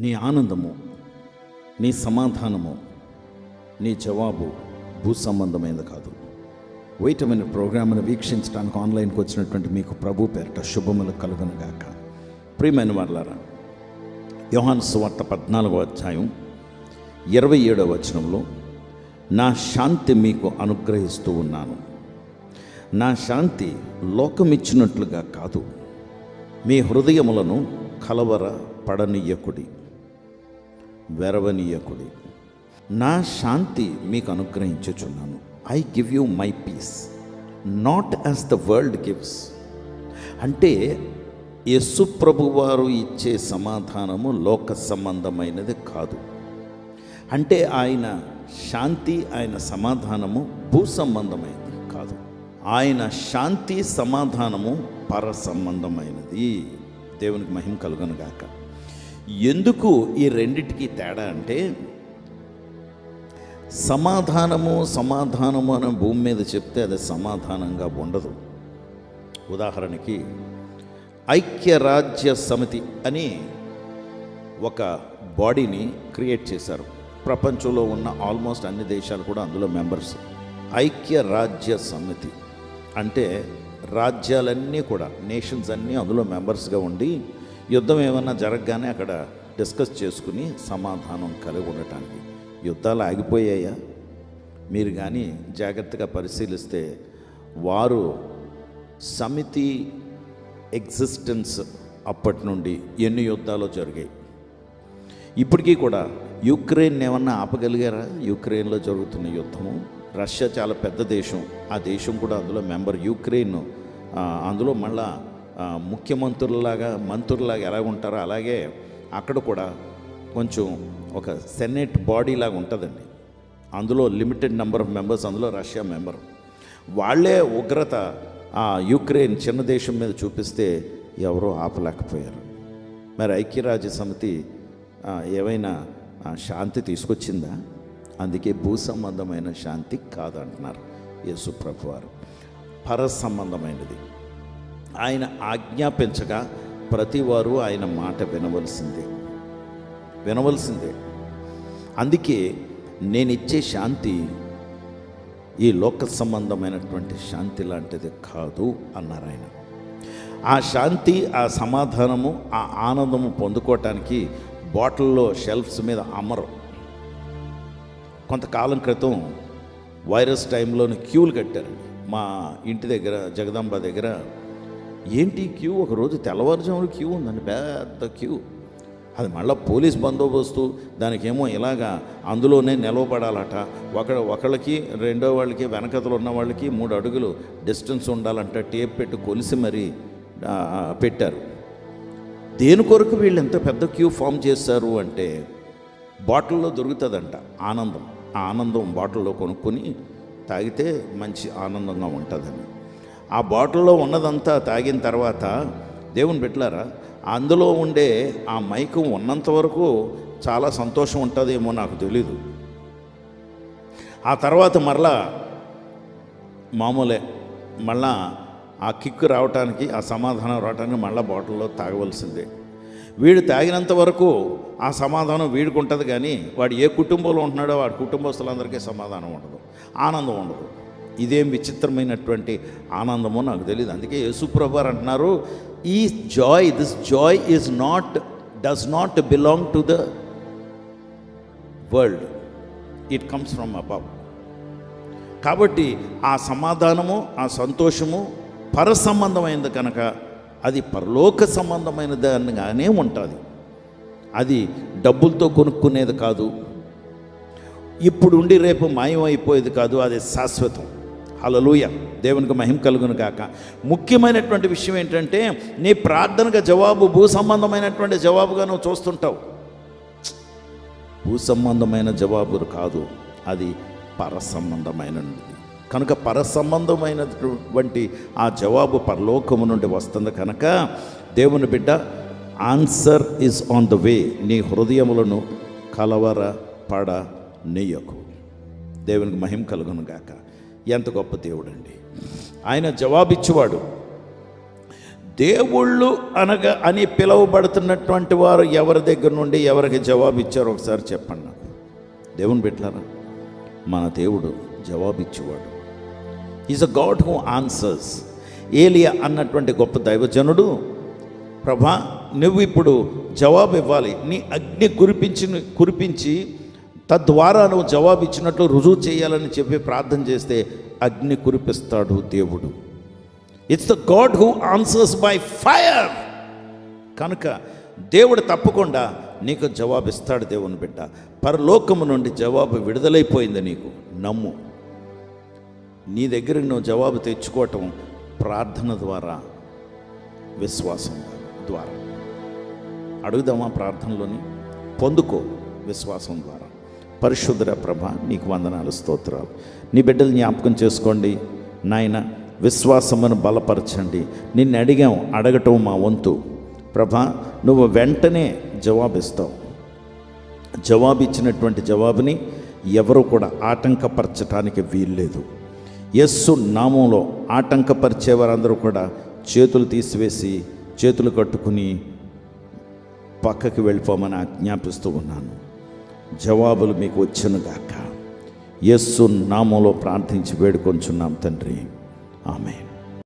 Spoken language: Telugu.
నీ ఆనందము నీ సమాధానము నీ జవాబు భూ సంబంధమైనది కాదు. వైటమైన ప్రోగ్రామ్ను వీక్షించడానికి ఆన్లైన్కి వచ్చినటువంటి మీకు ప్రభు పేరిట శుభములు కలుగునుగాక ప్రియమైన వాళ్ళారా యోహాన్ సువార్త పద్నాలుగో అధ్యాయం ఇరవై ఏడవ వచనంలో నా శాంతి మీకు అనుగ్రహిస్తూ ఉన్నాను. నా శాంతి లోకమిచ్చినట్లుగా కాదు. మీ హృదయములను కలవర పడనీయకుడి వెరవనీయకుడి. నా శాంతి మీకు అనుగ్రహించుచున్నాను. I give you my peace not as the world gives అంటే యస్సు ప్రభువారు ఇచ్చే సమాధానము లోక సంబంధమైనది కాదు. అంటే ఆయన శాంతి ఆయన సమాధానము భూ సంబంధమైనది కాదు. ఆయన శాంతి సమాధానము పర సంబంధమైనది. దేవునికి మహిమ కలుగనుగాక. గాక ఎందుకు ఈ రెండిటికి తేడా అంటే సమాధానము సమాధానము అని భూమి మీద చెప్తే అది సమాధానంగా ఉండదు. ఉదాహరణకి ఐక్యరాజ్య సమితి అని ఒక బాడీని క్రియేట్ చేశారు. ప్రపంచంలో ఉన్న ఆల్మోస్ట్ అన్ని దేశాలు కూడా అందులో మెంబర్స్. ఐక్యరాజ్య సమితి అంటే రాజ్యాలన్నీ కూడా నేషన్స్ అన్నీ అందులో మెంబర్స్గా ఉండి యుద్ధం ఏమన్నా జరగగానే అక్కడ డిస్కస్ చేసుకుని సమాధానం కలిగి ఉండటానికి యుద్ధాలు ఆగిపోయాయా? మీరు కానీ జాగ్రత్తగా పరిశీలిస్తే వారు సమితి ఎగ్జిస్టెన్స్ అప్పటి నుండి ఎన్ని యుద్ధాలు జరిగాయి? ఇప్పటికీ కూడా యుక్రెయిన్ ఏమన్నా ఆపగలిగారా? యుక్రెయిన్లో జరుగుతున్న యుద్ధము రష్యా చాలా పెద్ద దేశం ఆ దేశం కూడా అందులో మెంబర్ యుక్రెయిన్ అందులో మళ్ళా ముఖ్యమంత్రులలాగా మంత్రులలాగా ఎలా ఉంటారో అలాగే అక్కడ కూడా కొంచెం ఒక సెనేట్ బాడీ లాగా ఉంటుందండి. అందులో లిమిటెడ్ నెంబర్ ఆఫ్ మెంబర్స్ అందులో రష్యా మెంబర్. వాళ్ళే ఉగ్రత ఆ యుక్రెయిన్ చిన్న దేశం మీద చూపిస్తే ఎవరో ఆపలేకపోయారు. మరి ఐక్యరాజ్య సమితి ఏవైనా శాంతి తీసుకొచ్చిందా? అందుకే భూ సంబంధమైన శాంతి కాదంటున్నారు యేసుప్రభు వారు పర సంబంధమైనది ఆయన ఆజ్ఞాపించగా ప్రతివారు ఆయన మాట వినవలసిందే. వినవలసిందే. అందుకే నేను ఇచ్చే శాంతి ఈ లోక సంబంధమైనటువంటి శాంతి లాంటిది కాదు అన్నారు ఆయన. ఆ శాంతి ఆ సమాధానము ఆ ఆనందము పొందుకోవటానికి బాటిల్లో షెల్ఫ్స్ మీద అమరు. కొంతకాలం క్రితం వైరస్ టైంలోని క్యూలు కట్టారండి. మా ఇంటి దగ్గర జగదాంబ దగ్గర ఏంటి క్యూ? ఒక రోజు తెల్లవారుజామున క్యూ ఉందండి పెద్ద క్యూ. అది మళ్ళీ పోలీస్ బందోబస్తు దానికేమో ఇలాగా అందులోనే నిలవబడాలట. ఒక ఒకళ్ళకి రెండో వాళ్ళకి వెనకతలు ఉన్న వాళ్ళకి మూడు అడుగులు డిస్టెన్స్ ఉండాలంట టేప్ పెట్టి కొలిసి మరీ పెట్టారు. దేని కొరకు వీళ్ళు ఎంత పెద్ద క్యూ ఫామ్ చేశారు అంటే బాటిల్లో దొరుకుతుందంట ఆనందం. ఆ ఆనందం బాటిల్లో కొనుక్కొని తాగితే మంచి ఆనందంగా ఉంటుందని. ఆ బాటిల్లో ఉన్నదంతా తాగిన తర్వాత దేవుని పెట్టారా అందులో ఉండే ఆ మైకం ఉన్నంత వరకు చాలా సంతోషం ఉంటుందేమో నాకు తెలీదు. ఆ తర్వాత మరలా మామూలే మళ్ళా ఆ కిక్ రావటానికి ఆ సమాధానం రావటానికి మళ్ళీ బాటిల్లో తాగవలసిందే. వీడు తాగినంత వరకు ఆ సమాధానం వీడికి ఉంటుంది కానీ వాడు ఏ కుటుంబంలో ఉంటున్నాడో వాడి కుటుంబస్తులందరికీ సమాధానం ఉండదు ఆనందం ఉండదు. ఇదేం విచిత్రమైనటువంటి ఆనందమో నాకు తెలియదు అందుకే యేసుప్రభు అంటున్నారు ఈ joy this joy is not does not belong to the world. It comes from above. కాబట్టి ఆ సమాధానము ఆ సంతోషము పర సంబంధమైనది కనుక అది పరలోక సంబంధమైనదిగానే ఉంటుంది. అది డబ్బులతో కొనుక్కునేది కాదు. ఇప్పుడు ఉండి రేపు మాయమైపోయేది కాదు అది శాశ్వతం. హలలుయ దేవునికి మహిమ కలుగును కాక ముఖ్యమైనటువంటి విషయం ఏంటంటే నీ ప్రార్థనకు జవాబు భూ సంబంధమైనటువంటి జవాబుగా నువ్వు చూస్తుంటావు. భూ సంబంధమైన జవాబు కాదు అది పర సంబంధమైనది కనుక పర సంబంధమైనటువంటి ఆ జవాబు పరలోకము నుండి వస్తుంది కనుక దేవుని బిడ్డ answer is on the way. నీ హృదయములను కలవర పడ నెయ్యకు దేవునికి మహిమ కలుగును గాక. ఎంత గొప్ప దేవుడండి. ఆయన జవాబిచ్చేవాడు. దేవుళ్ళు అనగా అని పిలువబడుతున్నటువంటి వారు ఎవరి దగ్గర నుండి ఎవరికి జవాబు ఇచ్చారో ఒకసారి చెప్పండి నాకు. దేవుని పెట్టారా మన దేవుడు జవాబిచ్చేవాడు. Is a god who answers ఏలియా అన్నటువంటి గొప్ప దైవజనుడు ప్రభా నువ్వు ఇప్పుడు జవాబు ఇవ్వాలి నీ అగ్ని కురిపించి కురిపించి తద్వారా నువ్వు జవాబు ఇచ్చినట్లు రుజువు చేయాలని చెప్పి ప్రార్థన చేస్తే అగ్ని కురిపిస్తాడు దేవుడు. It's the god who answers by fire కనుక దేవుడు తప్పకుండా నీకు జవాబిస్తాడు దేవుని బిడ్డ. పరలోకము నుండి జవాబు విడుదలైపోయింది నీకు. నమ్ము. నీ దగ్గర నువ్వు జవాబు తెచ్చుకోవటం ప్రార్థన ద్వారా విశ్వాసం ద్వారా. అడుగుదామా ప్రార్థనలోని? పొందుకో విశ్వాసం ద్వారా. పరిశుద్ధర ప్రభ నీకు వందనాలు స్తోత్రాలు. నీ బిడ్డలు జ్ఞాపకం చేసుకోండి. నాయన విశ్వాసమును బలపరచండి. నిన్ను అడిగాం అడగటం మా వంతు. ప్రభా నువ్వు వెంటనే జవాబిస్తావు. జవాబు ఇచ్చినటువంటి జవాబుని ఎవరు కూడా ఆటంకపరచటానికి వీల్లేదు. యస్సు నామంలో ఆటంకపరిచే వారందరూ కూడా చేతులు తీసివేసి చేతులు కట్టుకుని పక్కకి వెళ్ళిపోమని ఆజ్ఞాపిస్తూ ఉన్నాను. జవాబులు మీకు వచ్చునుగాక యస్సు నామంలో ప్రార్థించి వేడుకొంచున్నాం తండ్రి. ఆమె